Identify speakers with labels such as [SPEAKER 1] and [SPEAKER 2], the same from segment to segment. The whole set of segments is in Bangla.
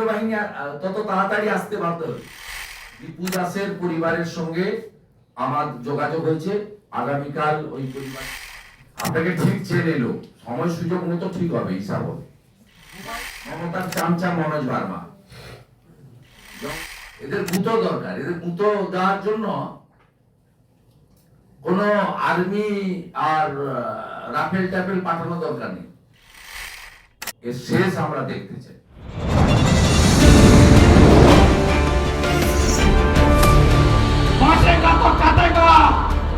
[SPEAKER 1] বাহিনী তত তাড়াতাড়ি আসতে দীপু দাসের পরিবারের সঙ্গে আমার যোগাযোগ হয়েছে। আগামীকাল ওই পরিবার আপনাকে ঠিক এলো সময় সুযোগ মতো ঠিক হবে হিসাব মমতার চামচা মনোজ এদের গুঁতো দরকার, এদের গুঁতো দেওয়ার জন্য কোন আর্মি আর রাফেল টাফেল পাঠানো দরকার নেই। এর শেষ আমরা দেখতে চাই।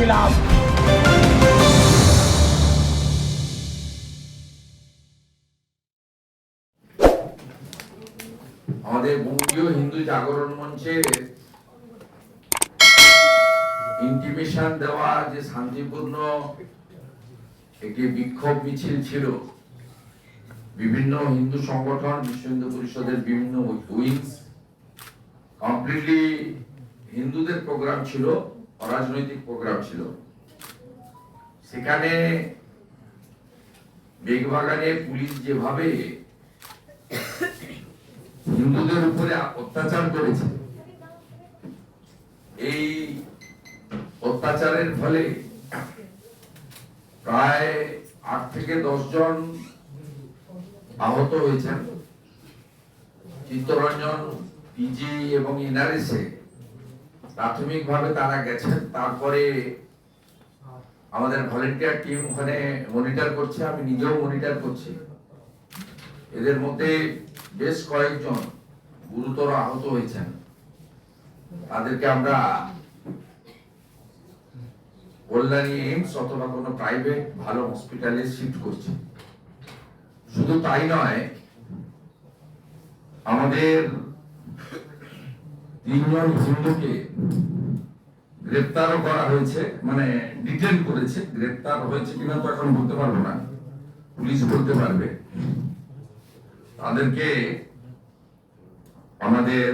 [SPEAKER 2] করেছিলাম।
[SPEAKER 1] আমাদের বঙ্গীয় হিন্দু জাগরণ মঞ্চে ইন্টিমেশন দেওয়া যে শান্তিপূর্ণ একটি বিক্ষোভ মিছিল ছিল, বিভিন্ন হিন্দু সংগঠন, বিশ্ব হিন্দু পরিষদের বিভিন্ন উইংস কমপ্লিটলি হিন্দুদের প্রোগ্রাম ছিল। অরাজনৈতিক প্রোগ্রাম ছিল। সেখানে বেগবাগানে পুলিশ যেভাবে হিন্দুদের উপরে অত্যাচার করেছে, এই অত্যাচারের ফলে প্রায় আট থেকে দশ জন আহত হয়েছেন। চিত্তরঞ্জন, পিজি এবং এনআরএসে প্রাথমিকভাবে তারা গেছেন, তারপরে আমাদের ভলেন্টিয়ার টিম ওখানে মনিটর করছে, আমি নিজেও মনিটর করছি। এদের মধ্যে বেশ কয়েকজন গুরুতর আহত হয়েছেন। তাদেরকে আমরা কল্যাণী এইমস অথবা কোনো প্রাইভেট ভালো হসপিটালে শিফট করছি। শুধু তাই নয়, আমাদের তিনজন হিন্দুকে গ্রেপ্তারও করা হয়েছে মানে ডিটেন করেছে, গ্রেপ্তার হয়েছে কিনা তো এখন বলতে পারব না। পুলিশ বলতে পারবে। তাদেরকে আমাদের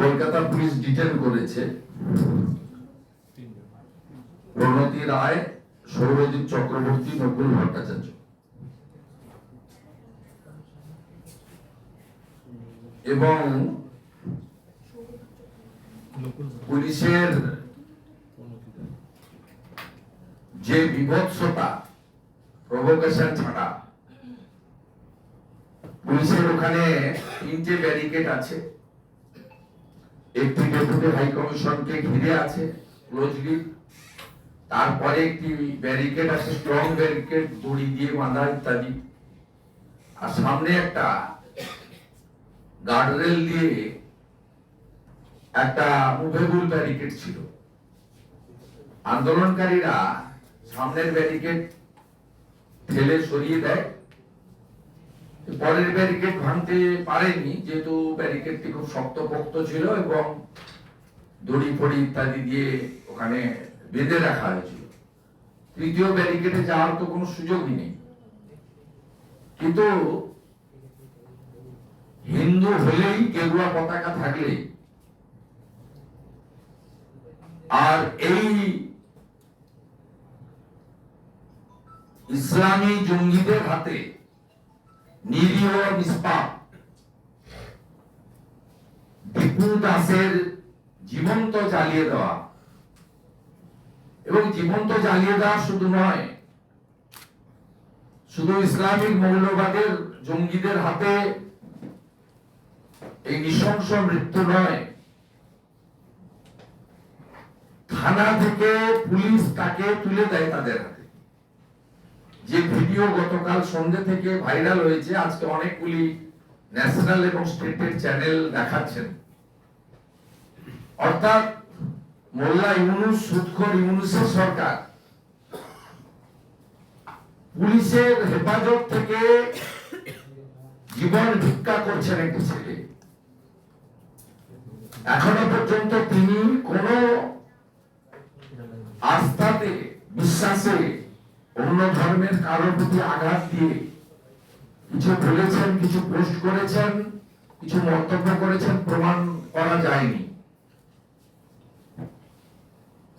[SPEAKER 1] কলকাতা পুলিশ ডিটেন করেছে। প্রণতি রায়, সৌরজিৎ চক্রবর্তী, নকুল ভট্টাচার্য। এবং পুলিশের যে বিভৎসতা প্রভোকেশন ছাড়া পুলিশের ওখানে তিনটে ব্যারিকেড আছে। একটি ডেপুটি হাই কমিশনকে ঘিরে আছে ক্লোজলি তারপরে একটি ব্যারিকেড আছে স্ট্রং ব্যারিকেড দড়ি দিয়ে বাঁধা ইত্যাদি। আর সামনে একটা গার্ডরেল দিয়ে একটা মুভেবল ব্যারিকেড ছিল। আন্দোলনকারীরা সামনের ব্যারিকেড ঠেলে সরিয়ে দেয়। পরের ব্যারিকেড ভাঙতে পারেনি, যেহেতু ব্যারিকেডটি খুব শক্তপোক্ত ছিল এবং দড়ি ফড়ি ইত্যাদি দিয়ে ওখানে বেঁধে রাখা হয়েছিল। তৃতীয় ব্যারিকেডে যাওয়ার তো কোনো সুযোগই নেই। কিন্তু হিন্দু হলেই গেরুয়া পতাকা থাকলেই। আর এই ইসলামী জঙ্গিদের হাতে নিরীহ নিষ্পাপ দীপু দাসের জীবন্ত জ্বালিয়ে দেওয়া। এবং জীবন্ত জ্বালিয়ে দেওয়া শুধু নয়, শুধু ইসলামিক মৌলবাদের জঙ্গিদের হাতে এই নৃশংস মৃত্যু নয়। থানা থেকে পুলিশ তাকে তুলে দেয় তাদের হাতে। যে ভিডিও গতকাল সন্ধ্যে থেকে ভাইরাল হয়েছে, আজকে অনেকগুলি ন্যাশনাল এবং স্টেটের চ্যানেল দেখাচ্ছেন। অর্থাৎ মোল্লা ইউনুস সুদখোর ইউনুসের সরকার পুলিশের হেফাজত থেকে জীবন ভিক্ষা করছেন একটি ছেলে। এখনও পর্যন্ত তিনি কোন আস্থাতে, বিশ্বাসে অন্য ধর্মের কারোর প্রতি আঘাত দিয়ে কিছু বলেছেন, কিছু পোস্ট করেছেন, কিছু মন্তব্য করেছেন, প্রমাণ করা যায়নি।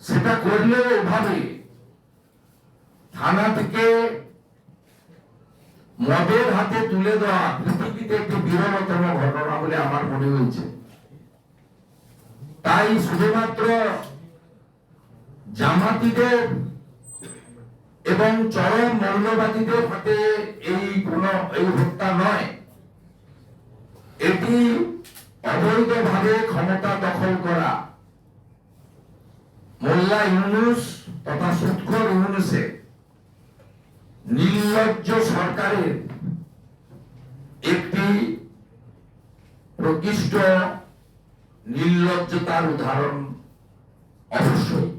[SPEAKER 1] সেটা করলেও এভাবে থানা থেকে মদের হাতে তুলে দেওয়া পৃথিবীতে একটি বিরলতম ঘটনা বলে আমার মনে হয়েছে। তাই শুধুমাত্র জামাতিদের এবং চরম মৌলবাদীদের হাতে এই কোন, এই হত্যা নয়। এটি অবৈধভাবে ক্ষমতা দখল করা। মোল্লা ইউনুস তথা সুৎখর ইউনুসের নির্লজ্জ সরকারের একটি প্রকৃষ্ট নির্লজ্জতার উদাহরণ অবশ্যই।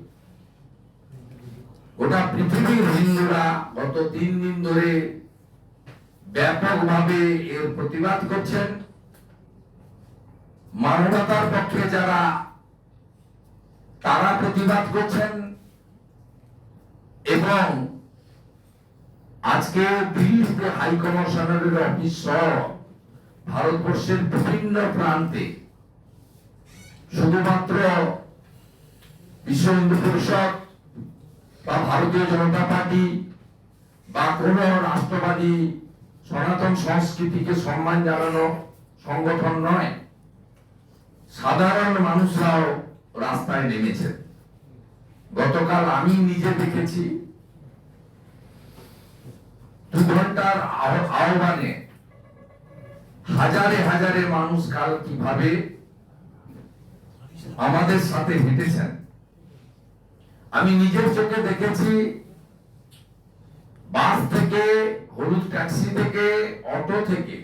[SPEAKER 1] গোটা পৃথিবীর হিন্দুরা গত তিন দিন ধরে ব্যাপকভাবে এর প্রতিবাদ করছেন। মানবতার পক্ষে যারা তারা প্রতিবাদ করছেন এবং আজকে দিল্লিতে হাই অফিস সহ ভারতবর্ষের বিভিন্ন প্রান্তে শুধুমাত্র বিশ্ব হিন্দু পরিষদ বা ভারতীয় জনতা পার্টি বা কোন রাষ্ট্রবাদী সনাতন সংস্কৃতিকে সম্মান জানানো সংগঠন নয়। সাধারণ মানুষরাও রাস্তায় নেমেছে গতকাল আমি নিজে দেখেছি দু ঘণ্টার আহ- আহ্বানে হাজারে হাজারে মানুষ কাল কীভাবে আমাদের সাথে হেঁটেছেন আমি নিজের চোখে দেখেছি, বাস থেকে, হলুদ ট্যাক্সি থেকে, অটো থেকে,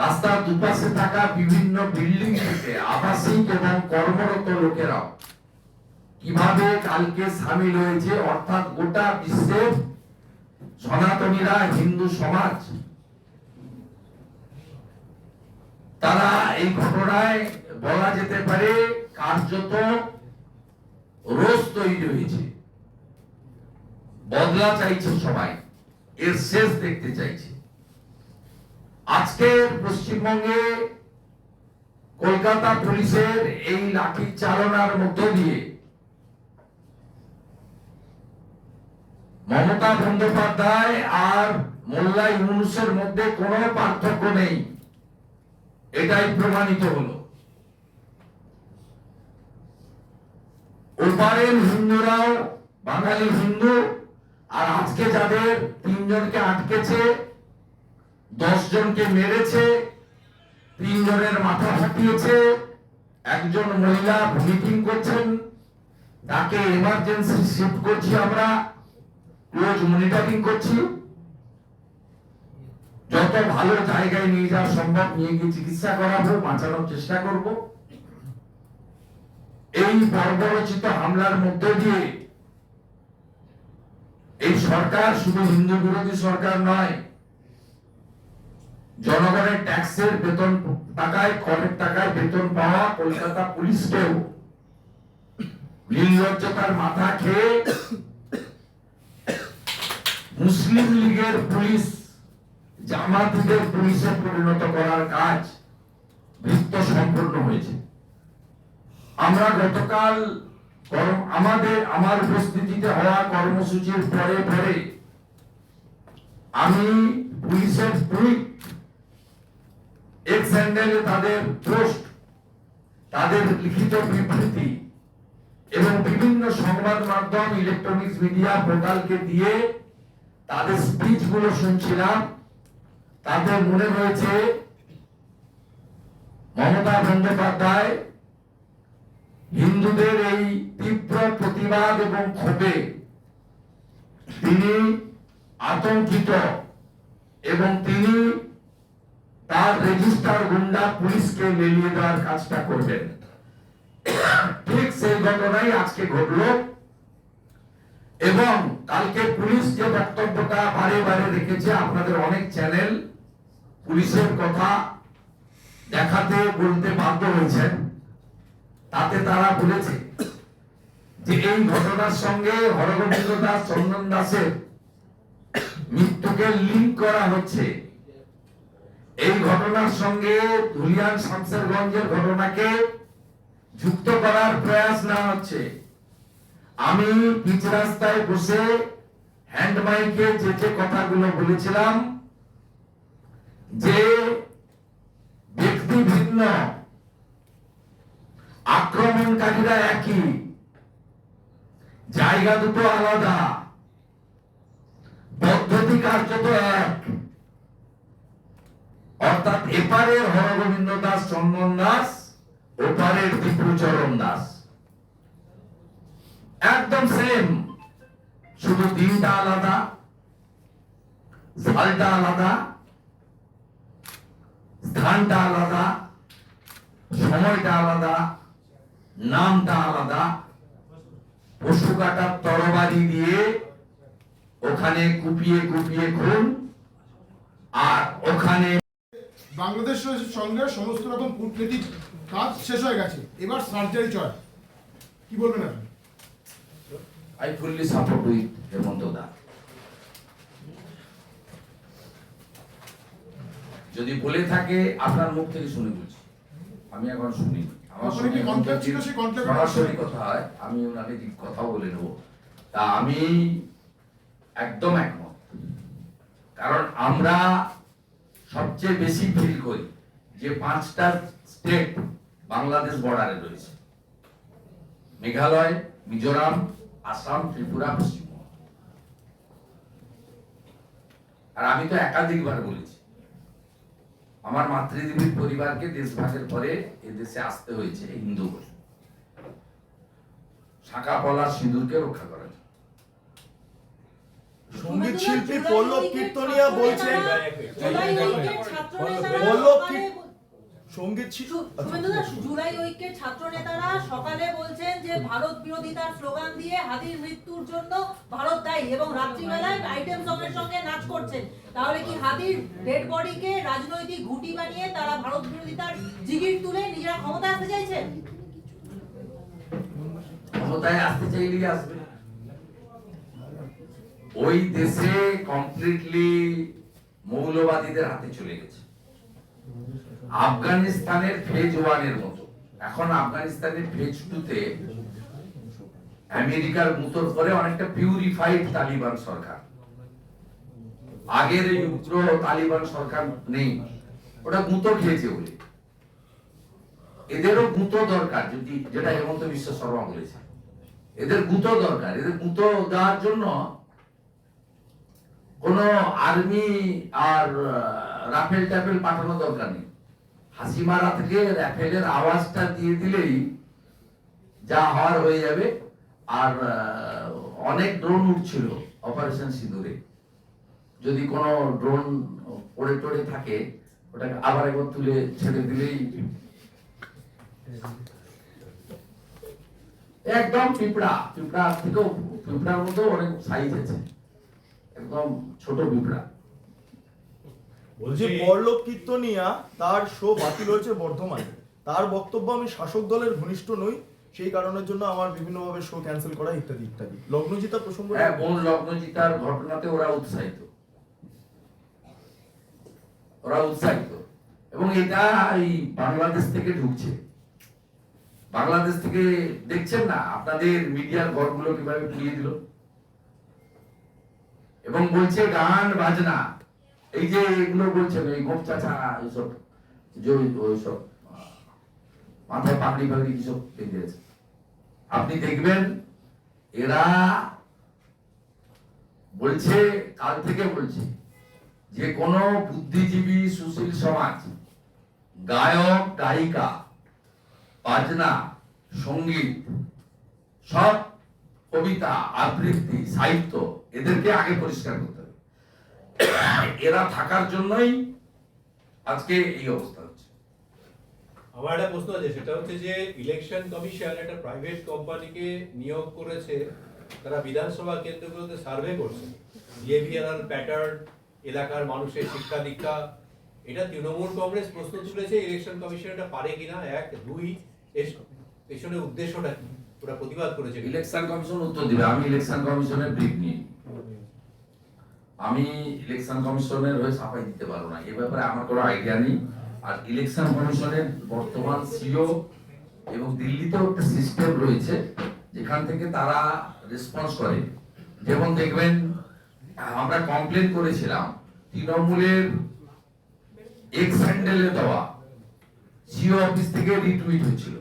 [SPEAKER 1] রাস্তার দুপাশে থাকা বিভিন্ন বিল্ডিং থেকে আবাসিক এবং কর্মরত লোকেরাও কীভাবে কালকে সামিল হয়েছে, অর্থাৎ গোটা বিশ্বের সনাতনীরা হিন্দু সমাজ তারা এই ঘটনায় বলা যেতে পারে কার্যত রোজ তৈরি হয়েছে। বদলা চাইছে সবাই। এর শেষ দেখতে চাইছে। আজকে পশ্চিমবঙ্গে কলকাতা পুলিশের এই লাঠি চালনার মধ্য দিয়ে মমতা বন্দ্যোপাধ্যায় আর মোল্লা ইউনুসের মধ্যে কোনো পার্থক্য নেই। এটাই প্রমাণিত হলো। ওপারের হিন্দুরাও বাঙালি হিন্দু, আর আজকে যাদের তিনজনকে আটকেছে দশ জনকে মেরেছে, তিনজনের মাথা ফাটিয়েছে, একজন মহিলা মিটিং করছেন, তাকে এমার্জেন্সি শিফট করছি আমরা ক্লোজ মনিটরিং করছি। যত ভালো জায়গায় নিয়ে যাওয়া সম্ভব, নিয়ে গিয়ে চিকিৎসা করাবো, বাঁচানোর চেষ্টা করব। এই বর্বরচিত হামলার মধ্য দিয়ে এই সরকার শুধু হিন্দু বিরোধী সরকার নয়, জনগণের ট্যাক্সের বেতন টাকায়, করের টাকায় বেতন পাওয়া কলকাতা পুলিশকেও নির্লজ্জতার মাথা খেয়ে মুসলিম লীগের পুলিশ জামাতিদের পুলিশে পরিণত করার কাজ বৃত্ত সম্পূর্ণ হয়েছে। আমরা গতকাল আমাদের, আমার উপস্থিতিতে হওয়া কর্মসূচির পরে পরে আমি পুলিশের টুইট এক্স হ্যান্ডেলে তাদের পোস্ট, তাদের লিখিত বিবৃতি এবং বিভিন্ন সংবাদ মাধ্যম, ইলেকট্রনিক্স মিডিয়া পোর্টালকে দিয়ে তাদের স্পিচগুলো শুনছিলাম। তাদের মনে হয়েছে মমতা বন্দ্যোপাধ্যায় হিন্দুদের এই তীব্র প্রতিবাদ এবং ক্ষোভে তিনি আতঙ্কিত এবং তিনি তার রেজিস্টার গুন্ডা পুলিশকে লেলিয়ে দেওয়ার কাজটা করবেন। ঠিক সেই ঘটনাই আজকে ঘটলো এবং কালকে পুলিশ যে বক্তব্যটা বারে বারে রেখেছে আপনাদের অনেক চ্যানেল পুলিশের কথা দেখাতে, বলতে বাধ্য হয়েছেন। তাতে তারা বলেছে যে এই ঘটনার সঙ্গে হরগোবিন্দ দাস চন্দন দাসের মৃত্যুকে লিঙ্ক করা হচ্ছে। এই ঘটনার সঙ্গে ধুলিয়ান শামসেরগঞ্জের ঘটনাকে যুক্ত করার প্রয়াস না হচ্ছে। আমি পিচ রাস্তায় বসে হ্যান্ড মাইকে যে যে কথাগুলো বলেছিলাম যে ব্যক্তি ভিন্ন আক্রমণকারীরা একই, জায়গা দুটো আলাদা, পদ্ধতি কার্যত এক। অর্থাৎ এপারের হরগোবিন্দ দাস, চন্দন দাস ওপারের বিপুচরণ দাস। একদম সেম শুধু দিনটা আলাদা সালটা আলাদা স্থানটা আলাদা সময়টা আলাদা নামটা আলাদা। পশু কাটার তরবারি দিয়ে ওখানে কুপিয়ে কুপিয়ে খুন আর ওখানে
[SPEAKER 3] বাংলাদেশের সঙ্গে সমস্ত রকম কূটনৈতিক কাজ শেষ হয়ে গেছে। এবার সার্জারি চয়। কি বলবেন আপনি?
[SPEAKER 1] I fully support with হেমন্ত দা। যদি বলে থাকে আপনার মুখ থেকে শুনে বলছি। আমি এখন শুনি। সরাসরি কথা হয় আমি ওনাকে কথা বলে নেব। তা আমি একদম একমত। কারণ আমরা সবচেয়ে বেশি ফিল করি যে পাঁচটা স্টেট বাংলাদেশ বর্ডারে রয়েছে। মেঘালয় মিজোরাম আসাম ত্রিপুরা পশ্চিমবঙ্গ। আর আমি তো একাধিকবার বলেছি আমার মাতৃদেবীর পরিবারকে দেশভাগের পরে এদেশে দেশে আসতে হয়েছে হিন্দু বলে শাখা পলা সিঁদুরকে রক্ষা করার জন্য।
[SPEAKER 4] সংগীত শিল্পী পল্লব কীর্তনিয়া বলছেন পল্লব সংগীত
[SPEAKER 5] শুভেন্দুদা জুলাই ঐক্যের ছাত্র নেতারা সকালে বলছেন যে ভারত বিরোধিতার স্লোগান দিয়ে হাদির মৃত্যুর জন্য ভারত দায়ী এবং রাত্রিবেলায় আইটেম সঙ্গের সঙ্গে নাচ করছেন। তাহলে কি হাদির ডেড বডিকে রাজনৈতিক ঘুঁটি বানিয়ে তারা ভারত বিরোধিতার জিগির তুলে নিজেরা ক্ষমতা আসতে চাইছেন
[SPEAKER 1] ক্ষমতায় আসতে চাইলেই আসবে। ওই দেশে কমপ্লিটলি মৌলবাদীদের হাতে চলে গেছে। আফগানিস্তানের ফেজ ওয়ানের মতো। এখন আফগানিস্তানের ফেজ টুতে আমেরিকার মুতর করে অনেকটা পিউরিফাইড তালিবান সরকার। আগের উগ্র তালিবান সরকার নেই। ওটা গুঁতো খেয়েছে বলে। এদেরও গুঁতো দরকার, যদি যেটা হেমন্ত বিশ্ব শর্মা বলেছে। এদের গুঁতো দরকার। এদের গুঁতো দেওয়ার জন্য কোন আর্মি আর রাফেল টাফেল পাঠানো দরকার নেই। হাসিমারা থেকে রাফেলের আওয়াজটা দিয়ে দিলেই যা হওয়ার হয়ে যাবে। আর অনেক ড্রোন উঠছিল অপারেশন সিঁদুরে যদি কোনো ড্রোন পড়ে টড়ে থাকে, ওটাকে আবার একবার তুলে ছেড়ে দিলেই একদম পিঁপড়া পিঁপড়া থেকেও, পিঁপড়ার মধ্যেও অনেক সাইজ আছে। একদম ছোট পিঁপড়া।
[SPEAKER 4] বলছি পল্লব কীর্তনিয়া তার শো বাতিল হয়েছে বর্ধমানে। তার বক্তব্য আমি শাসক দলের ঘনিষ্ঠ নই সেই কারণের জন্য আমার বিভিন্নভাবে শো ক্যান্সেল করা ইত্যাদি ইত্যাদি। লগ্নজিতা প্রসঙ্গ
[SPEAKER 1] হ্যাঁ বোন লগ্ন জিতার ঘটনাতে ওরা উৎসাহিত। ওরা উৎসাহিত। এবং এটা এই বাংলাদেশ থেকে ঢুকছে। বাংলাদেশ থেকে দেখছেন না আপনাদের মিডিয়ার ঘরগুলো কীভাবে পুড়িয়ে দিল? এবং বলছে গান বাজনা এই যে এগুলো বলছেন, এই গোপ চাচা এইসব ওই- ওইসব মাথায় পাগড়ি ফাগড়ি কিসব বেঁধে আপনি দেখবেন, এরা বলছে, কাল থেকে বলছে, যে কোন বুদ্ধিজীবী সুশীল সমাজ, গায়ক, গায়িকা, বাজনা, সংগীত, সব কবিতা, আবৃত্তি, সাহিত্য, এদেরকে আগে পরিষ্কার করতে এরা থাকার জন্যই আজকে এই অবস্থা হচ্ছে।
[SPEAKER 6] আমার একটা প্রশ্ন আছে সেটা হচ্ছে যে ইলেকশন কমিশন একটা প্রাইভেট কোম্পানিকে নিয়োগ করেছে তারা বিধানসভা কেন্দ্রগুলোতে সার্ভে করছে। বিহেভিয়ারাল প্যাটার্ন এলাকার মানুষের শিক্ষা দীক্ষা এটা তৃণমূল কংগ্রেস প্রশ্ন তুলেছে ইলেকশন কমিশন এটা পারে কিনা? এক দুই পেছনে উদ্দেশ্যটা কি? ওরা প্রতিবাদ করেছে
[SPEAKER 1] ইলেকশন কমিশন উত্তর দিবে আমি ইলেকশন কমিশনের ব্রিফ নিই। আমি ইলেকশন কমিশনের হয়ে সাফাই দিতে পারব না। এ ব্যাপারে আমার কোনো আইডিয়া নেই। আর ইলেকশন কমিশনের বর্তমান সিও এবং দিল্লিতেও একটা সিস্টেম রয়েছে, যেখান থেকে তারা রেসপন্স করে। যেমন দেখবেন, আমরা কমপ্লেন করেছিলাম, তৃণমূলের এক্স হ্যান্ডেলে দেওয়া। সিও অফিস থেকে রিটুইট হয়েছিল।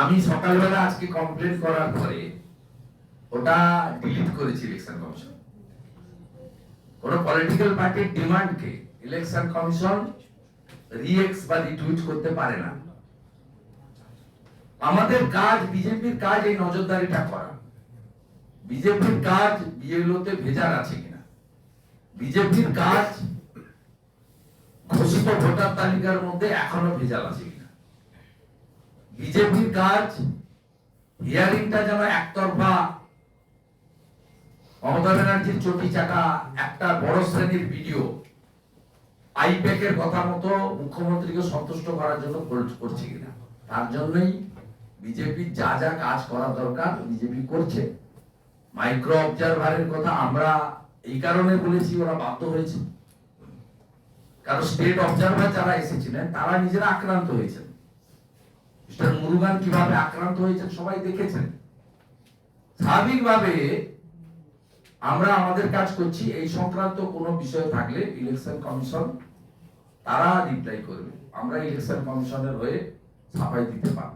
[SPEAKER 1] আমি সকালবেলা আজকে কমপ্লেন করার পরে ওটা ডিলিট করেছি ইলেকশন কমিশন কোন পলিটিক্যাল পার্টির ডিমান্ডকে ইলেকশন কমিশন রিএক্স বা রিটুইট করতে পারে না। আমাদের কাজ, বিজেপির কাজ এই নজরদারিটা করা। বিজেপির কাজ বিএলওতে ভেজাল আছে কিনা? বিজেপির কাজ ঘোষিত ভোটার তালিকার মধ্যে এখনও ভেজাল আছে কিনা? বিজেপির কাজ হিয়ারিংটা যেন একতরফা মমতা ব্যানার্জির চটি চাকা একটা বড় শ্রেণির ভিডিও। আইপ্যাকের কথা মতো মুখ্যমন্ত্রীকে সন্তুষ্ট করার জন্য করছে কিনা? তার জন্যই বিজেপি যা যা কাজ করা দরকার বিজেপি করছে। মাইক্রো অবজারভারের কথা আমরা এই কারণে বলেছি, ওরা বাধ্য হয়েছে। কারণ স্টেট অবজারভার যারা এসেছিলেন, তারা নিজেরা আক্রান্ত হয়েছেন। মিস্টার মুরুগান কীভাবে আক্রান্ত হয়েছেন সবাই দেখেছেন। স্বাভাবিকভাবে আমরা আমাদের কাজ করছি এই সংক্রান্ত কোনো বিষয় থাকলে ইলেকশন কমিশন তারা রিপ্লাই করবে। আমরা ইলেকশন কমিশনের হয়ে সাফাই দিতে পারব।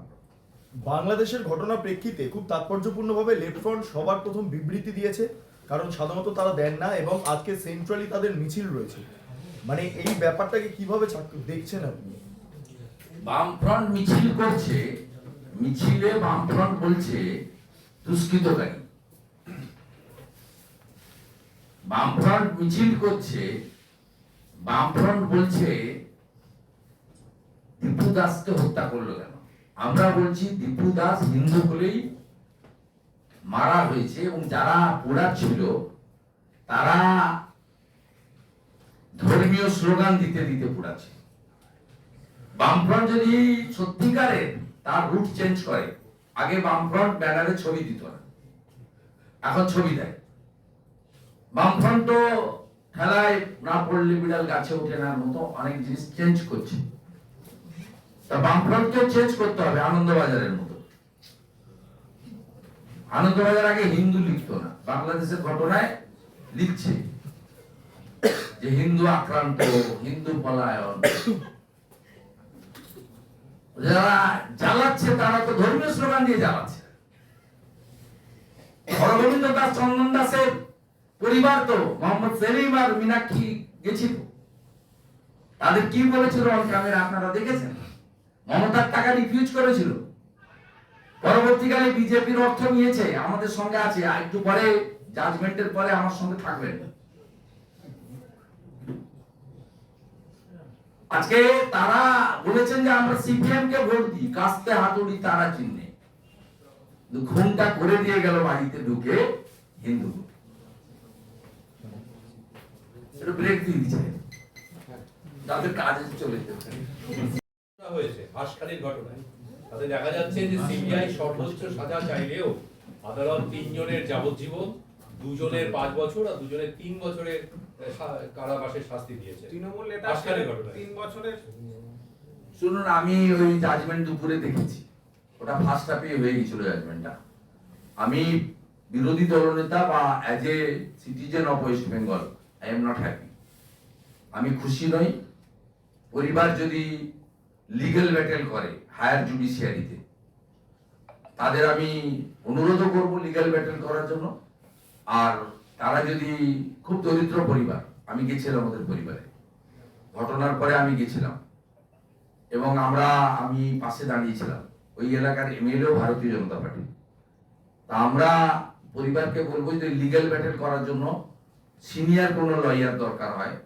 [SPEAKER 4] বাংলাদেশের ঘটনা প্রেক্ষিতে খুব তাৎপর্যপূর্ণভাবে লেফট ফ্রন্ট সবার প্রথম বিবৃতি দিয়েছে কারণ সাধারণত তারা দেন না এবং আজকে সেন্ট্রালি তাদের মিছিল রয়েছে। মানে এই ব্যাপারটাকে কীভাবে দেখছেন আপনি?
[SPEAKER 1] বামফ্রন্ট মিছিল করছে মিছিলে বামফ্রন্ট বলছে দুষ্কৃতকারী। বামফ্রন্ট মিছিল করছে, বামফ্রন্ট বলছে, দীপু দাসকে হত্যা করল কেন? আমরা বলছি দীপু দাস হিন্দু বলেই মারা হয়েছে এবং যারা ছিল, তারা ধর্মীয় স্লোগান দিতে দিতে পোড়াচ্ছে। বামফ্রন্ট যদি সত্যিকারের তার রুট চেঞ্জ করে, আগে বামফ্রন্ট ব্যানারে ছবি দিত না, এখন ছবি দেয়। বামফ্রন্ট খেলায় না পড়লে বিড়াল গাছে ওঠে না মতো অনেক জিনিস চেঞ্জ করছে। তা বামফ্রন্টকে চেঞ্জ করতে হবে আনন্দবাজারের মতো। আনন্দবাজার আগে হিন্দু লিখতো না, বাংলাদেশের ঘটনায় লিখছে যে হিন্দু আক্রান্ত, হিন্দু পলায়ন। যারা জ্বালাচ্ছে, তারা তো ধর্মীয় স্লোগান দিয়ে জ্বালাচ্ছে। হরগোবিন্দ দাস, চন্দন দাসের পরিবার তো, মোহাম্মদ সেলিম আর মীনাক্ষী গেছিল। তাদের কি বলেছিল অন ক্যামেরা আপনারা দেখেছেন? মমতার টাকা রিফিউজ করেছিল। পরবর্তীকালে বিজেপির অর্থ নিয়েছে, আমাদের সঙ্গে আছে একটু পরে জাজমেন্টের পরে আমার সঙ্গে থাকবেন। আজকে তারা বলেছেন যে আমরা সিপিএম কে ভোট দিই, কাস্তে হাতুড়ি তারা কিন্তু খুনটা করে দিয়ে গেল বাড়িতে ঢুকে হিন্দু এটা ব্রেক দিয়ে দিচ্ছে। তাদের কাজে চলে যেতে
[SPEAKER 6] হয়েছে হাসখালির ঘটনায়। তাতে দেখা যাচ্ছে যে সিবিআই সর্বোচ্চ সাজা চাইলেও আদালত তিনজনের যাবজ্জীবন দুজনের পাঁচ বছর আর দুজনের তিন বছরের কারাবাসের শাস্তি দিয়েছে।
[SPEAKER 7] তৃণমূল নেতা তিন বছরের।
[SPEAKER 1] শুনুন আমি ওই জাজমেন্ট দুপুরে দেখেছি। ওটা ফার্স্ট হাফে হয়ে গেছিল জাজমেন্টটা আমি বিরোধী দলনেতা বা as a citizen of West Bengal I am not happy আমি খুশি নই। পরিবার যদি লিগ্যাল ব্যাটেল করে হায়ার জুডিশিয়ারিতে তাদের আমি অনুরোধও করব লিগ্যাল ব্যাটেল করার জন্য। আর তারা যদি খুব দরিদ্র পরিবার, আমি গেছিলাম ওদের পরিবারে। ঘটনার পরে আমি গেছিলাম। এবং আমরা, আমি পাশে দাঁড়িয়েছিলাম। ওই এলাকার এমএলএও ভারতীয় জনতা পার্টি। তা আমরা পরিবারকে বলব যে লিগ্যাল ব্যাটেল করার জন্য সিনিয়র কোনো লয়ার দরকার হয়।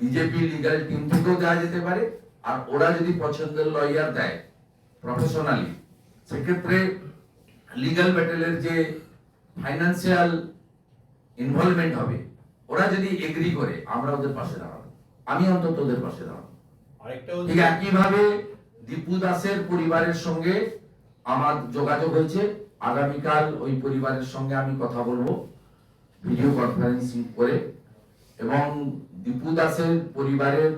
[SPEAKER 1] বিজেপি লিগাল টিম থেকেও দেওয়া যেতে পারে আর ওরা যদি পছন্দের লয়ার দেয় প্রফেশনালি সেক্ষেত্রে লিগ্যাল ব্যাটেলের যে ফাইন্যান্সিয়াল ইনভলভমেন্ট হবে ওরা যদি এগ্রি করে আমরা ওদের পাশে দাঁড়াবো। আমি অন্তত ওদের পাশে দাঁড়াবো। ঠিক একইভাবে দীপু দাসের পরিবারের সঙ্গে আমার যোগাযোগ হয়েছে। আগামীকাল ওই পরিবারের সঙ্গে আমি কথা বলব। ভিডিও কনফারেন্সিং করে এবং দীপু দাসের পরিবারের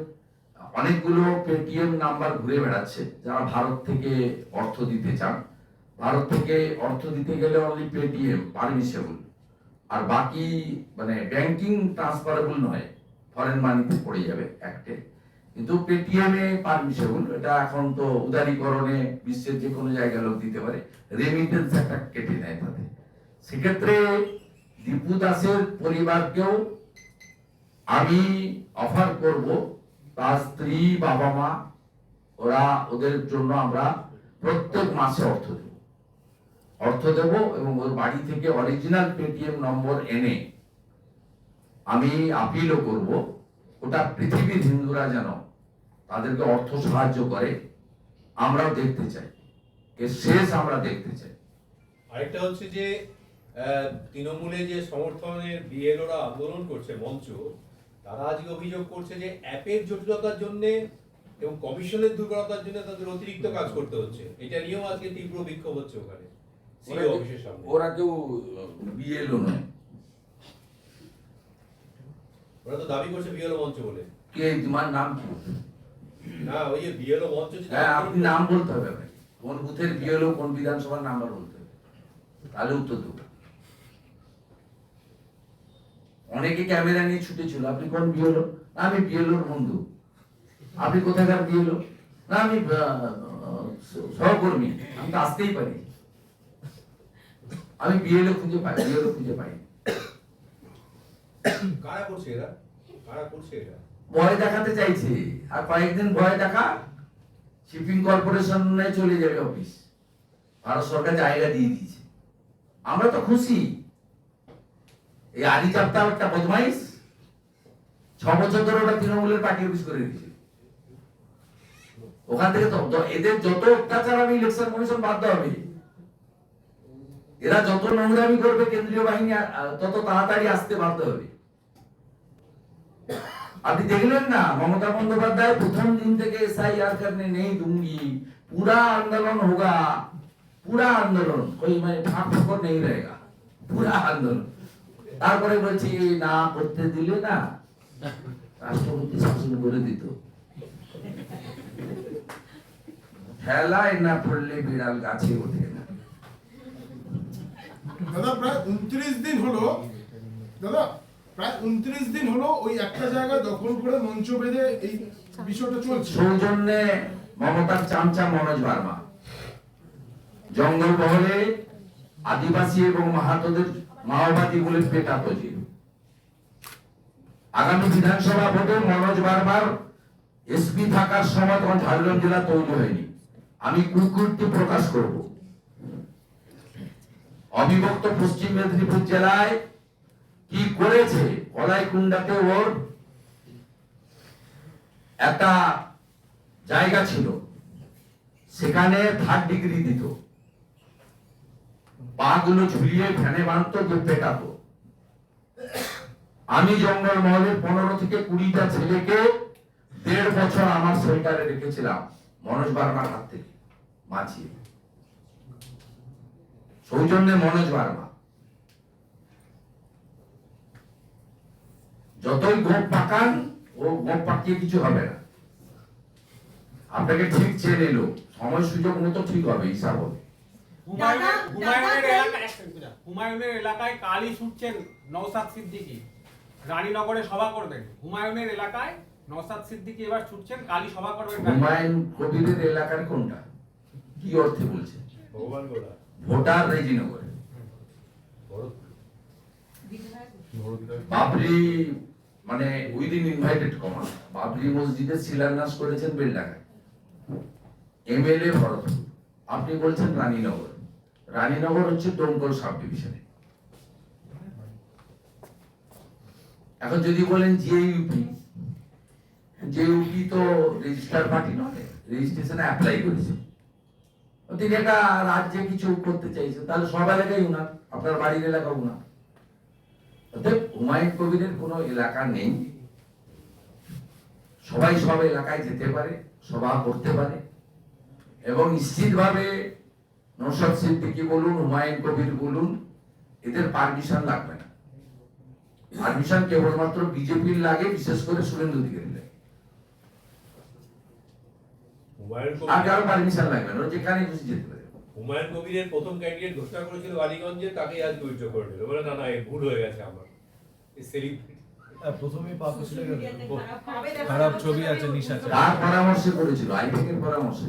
[SPEAKER 1] অনেকগুলো পেটিএম নাম্বার ঘুরে বেড়াচ্ছে, যারা ভারত থেকে অর্থ দিতে চান। ভারত থেকে অর্থ দিতে গেলে অনলি পেটিএম পারমিশেবল আর বাকি মানে ব্যাংকিং ট্রান্সফারেবল নয় ফরেন মানিতে পড়ে যাবে অ্যাক্টে কিন্তু পেটিএম পারমিশেবল এটা এখন তো উদারীকরণে বিশ্বের যে কোনো জায়গায় লোক দিতে পারে। রেমিটেন্স একটা কেটে নেয় তাতে। সেক্ষেত্রে দীপু দাসের পরিবারকেও আমি অফার করব। তার স্ত্রী, বাবা, মা, ওরা ওদের জন্য আমরা প্রত্যেক মাসে অর্থ দেব। অর্থ দেব এবং ওর বাড়ি থেকে অরিজিনাল পেটিএম নম্বর এনে আমি আপিলও করব। ওটা পৃথিবীর হিন্দুরা যেন তাদেরকে অর্থ সাহায্য করে, আমরাও দেখতে চাই। শেষ আমরা দেখতে চাই।
[SPEAKER 6] আরেকটা হচ্ছে যে তৃণমূলে যে সমর্থনের বিএলওরা আন্দোলন করছে মঞ্চ তারা আজকে অভিযোগ করছে যে অ্যাপের জটিলতার জন্য এবং কমিশনের দুর্বলতার জন্য তাদের অতিরিক্ত কাজ করতে হচ্ছে। এটা নিয়েও আজকে তীব্র বিক্ষোভ হচ্ছে ওখানে
[SPEAKER 1] ওরা কেউ বিএলও নয়।
[SPEAKER 6] ওরা তো দাবি করছে বিএলও মঞ্চ বলে।
[SPEAKER 1] কে তোমার নাম কি?
[SPEAKER 6] না ওই যে বিএলও মঞ্চ
[SPEAKER 1] হ্যাঁ আপনি নাম বলতে হবে কোন বুথের বিএলও কোন বিধানসভার নাম্বার বলতে হবে? তাহলে উত্তর দেবো। অনেকে ক্যামেরা নিয়ে ছুটেছিল আপনি কোন না আমি বিএলওর বন্ধু। আপনি কোথাকার বিএলও? না আমি সহকর্মী। আমি তো আসতেই পারি আমি বিএলও খুঁজে পাই বিএলও খুঁজে পাই।
[SPEAKER 6] কারা করছে এরা? কারা করছে এটা
[SPEAKER 1] ভয় দেখাতে চাইছে। আর কয়েকদিন ভয় দেখা শিপিং কর্পোরেশনে চলে যাবে অফিস। ভারত সরকার জায়গা দিয়ে দিয়েছে। আমরা তো খুশি। এই আলি চাপ্তাল একটা বদমাইশ ছ বছর ধরে ওটা তৃণমূলের পার্টি অফিস করে দিয়েছে ওখান থেকে তো য- এদের যত অত্যাচার হবে ইলেকশন কমিশন বাধ্য হবে এরা যত নোংরামি করবে কেন্দ্রীয় বাহিনী আ- আ- তত তাড়াতাড়ি আসতে বাধ্য হবে আপনি দেখলেন না মমতা বন্দ্যোপাধ্যায় প্রথম দিন থেকে एसआईआर करने नहीं दूंगी पूरा आंदोलन होगा पूरा आंदोलन कोई মানে ফাঁক ফোকর नहीं रहेगा पूरा आंदोलन তারপরে বলছি না করতে দিলে না। রাষ্ট্রপতি শাসন করে দিত। খেলায় না পড়লে বিড়াল গাছে ওঠে না।
[SPEAKER 3] দাদা প্রায় উনত্রিশ দিন হলো দাদা প্রায় উনত্রিশ দিন হলো ওই একটা জায়গা দখল করে মঞ্চ বেঁধে এই বিষয়টা চলছে।
[SPEAKER 1] সৌজন্যে মমতার চামচা মনোজ বার্মা জঙ্গলমহলে আদিবাসী এবং মাহাতোদের মাওবাদী বলে পেটাতো আগামী বিধানসভা ভোটে মনোজ বার্মার এসপি থাকার সময় তখন ঝাড়গ্রাম জেলা তৈরি হয়নি। আমি কুকুরটি প্রকাশ করব। অবিভক্ত পশ্চিম মেদিনীপুর জেলায় কি করেছে? কলাইকুণ্ডাতে ওর একটা জায়গা ছিল। সেখানে থার্ড ডিগ্রি দিত। পা গুলো ঝুলিয়ে ফ্যানে বাঁধতো যে পেটাতো আমি জঙ্গল মহলে পনেরো থেকে কুড়িটা ছেলেকে দেড় বছর আমার সেন্টারে রেখেছিলাম, মনোজ বার্মার হাত থেকে, বাঁচিয়ে। সৌজন্যে মনোজ বার্মা। যতই গোপ পাকান, ও গোপ পাকিয়ে কিছু হবে না। আপনাকে ঠিক চেনে এলো সময় সুযোগ মতো ঠিক হবে, হিসাব হবে।
[SPEAKER 7] হুমায়ুনের এলাকায় হুমায়ুনের এলাকায় কালি ছুটছেন নওসাদ সিদ্দিকী। রানীনগরে সভা করবেন। হুমায়ুনের এলাকায় নওসাদ সিদ্দিকী এবার ছুটছেন কালী সভা করবেন
[SPEAKER 1] হুমায়ুন কবিরের এলাকার কোনটা? কি অর্থে বলছে? ভোটার রেজিনগরে। বাবরি মানে উইদিন ইনভাইটেড কমা। বাবরি মসজিদের শিলান্যাস করেছেন বেলডাঙ্গায়। এমএলএ ভরতপুর আপনি বলছেন রানীনগর। রানীনগর হচ্ছে ডোমকল সাব ডিভিশনে এখন যদি বলেন জেইউপি জেইউপি তো রেজিস্টার পার্টি নয় রেজিস্ট্রেশনে অ্যাপ্লাই করেছে। তিনি একটা রাজ্যে কিছু করতে চাইছে, তাহলে সব এলাকাই উনার, আপনার বাড়ির এলাকা উনার। অতএব হুমায়ুন কবিরের কোনো এলাকা নেই। সবাই সব এলাকায় যেতে পারে, সভা করতে পারে, এবং নিশ্চিতভাবে নৌশাদ সিদ্দিকী বলুন হুমায়ুন কবির বলুন এদের পারমিশন লাগবে না। পারমিশন কেবলমাত্র বিজেপির লাগে বিশেষ করে সুরেন্দ্র দিকের লাগে। আর
[SPEAKER 6] কারও
[SPEAKER 1] পারমিশন লাগবে না যেখানে খুশি যেতে পারে।
[SPEAKER 6] হুমায়ুন কবিরের প্রথম ক্যান্ডিডেট ঘোষণা করেছিল বালিগঞ্জে তাকেই আজ উইথড্র করে দিল। বলে না না এ ভুল হয়ে গেছে আমার।
[SPEAKER 4] হ্যাঁ,
[SPEAKER 5] খারাপ
[SPEAKER 8] খারাপ ছবি আছে নিশা
[SPEAKER 1] কার পরামর্শে করেছিল আইপ্যাকের পরামর্শে।